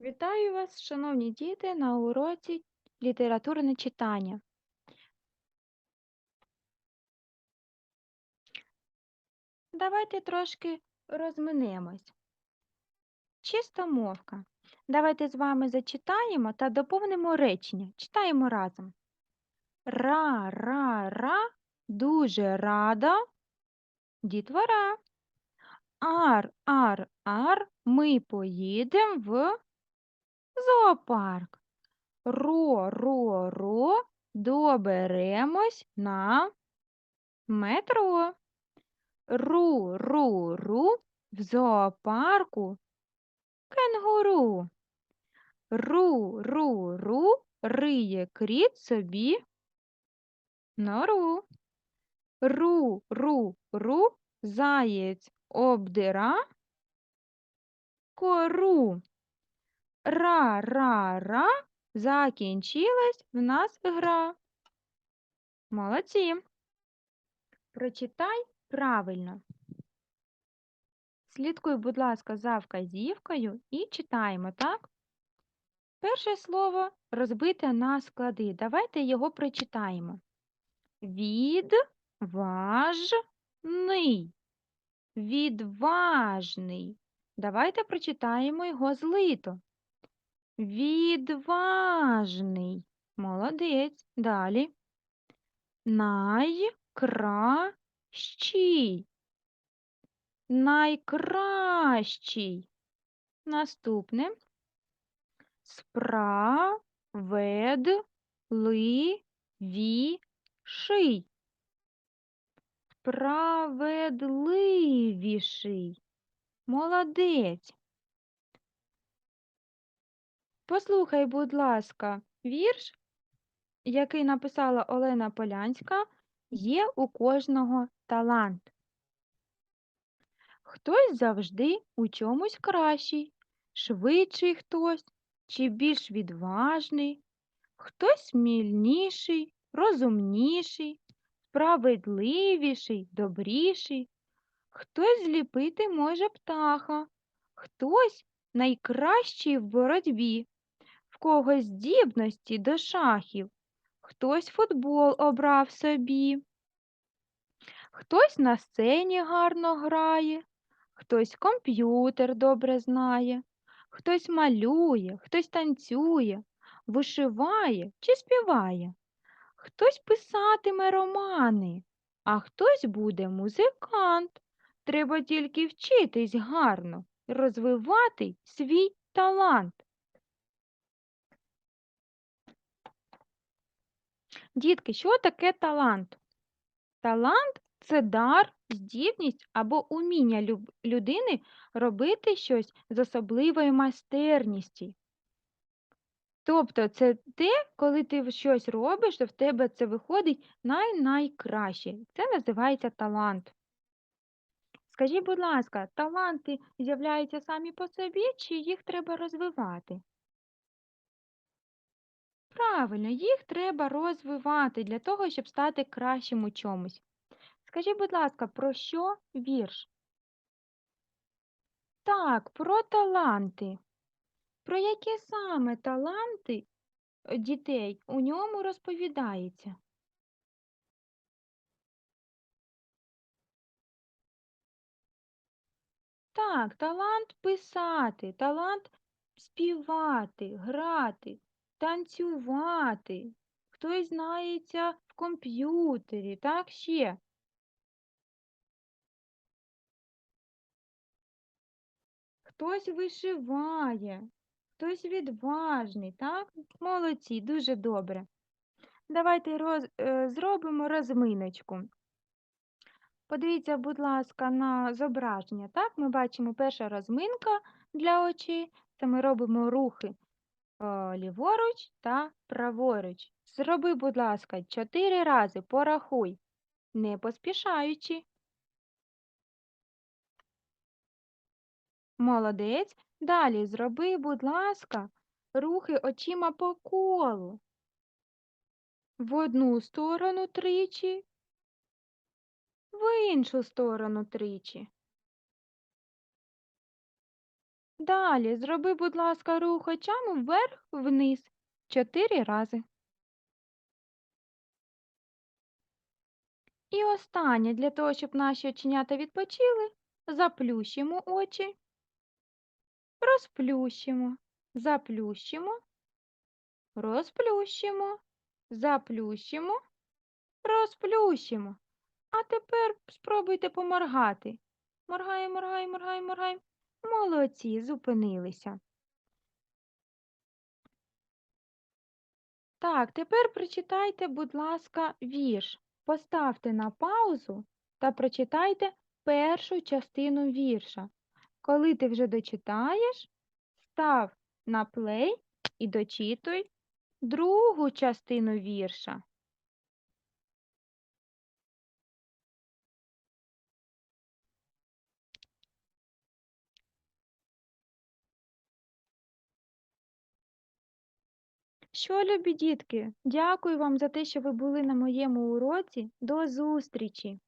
Вітаю вас, шановні діти, на уроці літературне читання. Давайте трошки розминемось. Чистомовка. Давайте з вами зачитаємо та доповнимо речення. Читаємо разом. Ра, ра, ра, дуже рада, дітвора. Ар, ар, ар, ми поїдемо в зоопарк. Ро, ро, ро, доберемось на метро. Ру, ру, ру, в зоопарку кенгуру. Ру, ру, ру, риє кріт собі нору. Ру, ру, ру, заєць обдира кору. Ра, ра, ра, закінчилась в нас гра. Молодці. Прочитай правильно. Слідкуй, будь ласка, за вказівкою і читаємо, так? Перше слово розбите на склади. Давайте його прочитаємо. Відважний. Відважний. Давайте прочитаємо його злито. Відважний. Молодець. Далі. Найкращий. Найкращий. Наступне. Справедливіший. Справедливіший. Молодець. Послухай, будь ласка, вірш, який написала Олена Полянська, є у кожного талант. Хтось завжди у чомусь кращий, швидший хтось чи більш відважний, хтось смільніший, розумніший, справедливіший, добріший, хтось зліпити може птаха, хтось найкращий в боротьбі, когось здібності до шахів, хтось футбол обрав собі. Хтось на сцені гарно грає, хтось комп'ютер добре знає, хтось малює, хтось танцює, вишиває чи співає, хтось писатиме романи, а хтось буде музикант. Треба тільки вчитись гарно, розвивати свій талант. Дітки, що таке талант? Талант це дар, здібність або уміння людини робити щось з особливою майстерністю. Тобто це те, коли ти щось робиш, то в тебе це виходить най-найкраще. Це називається талант. Скажіть, будь ласка, таланти з'являються самі по собі, чи їх треба розвивати? Правильно, їх треба розвивати для того, щоб стати кращим у чомусь. Скажіть, будь ласка, про що вірш? Так, про таланти. Про які саме таланти е, дітей у ньому розповідається? Так, талант писати, талант співати, грати, танцювати. Хтось знається в комп'ютері, так ще. Хтось вишиває, хтось відважний, так? Молодці, дуже добре. Давайте роз, е, зробимо розминочку. Подивіться, будь ласка, на зображення. Так, ми бачимо перша розминка для очей. Це ми робимо рухи ліворуч та праворуч. Зроби, будь ласка, чотири рази, порахуй, не поспішаючи. Молодець. Далі зроби, будь ласка, рухи очима по колу. В одну сторону тричі, в іншу сторону тричі. Далі зроби, будь ласка, рух очами вверх-вниз чотири рази. І останнє, для того, щоб наші оченята відпочили, заплющимо очі, розплющимо, заплющимо, розплющимо, заплющимо, розплющимо. А тепер спробуйте поморгати. Моргаємо, моргаємо, моргаємо, моргаємо. Молодці, зупинилися. Так, тепер прочитайте, будь ласка, вірш. Поставте на паузу та прочитайте першу частину вірша. Коли ти вже дочитаєш, став на плей і дочитуй другу частину вірша. Що, любі дітки, дякую вам за те, що ви були на моєму уроці. До зустрічі!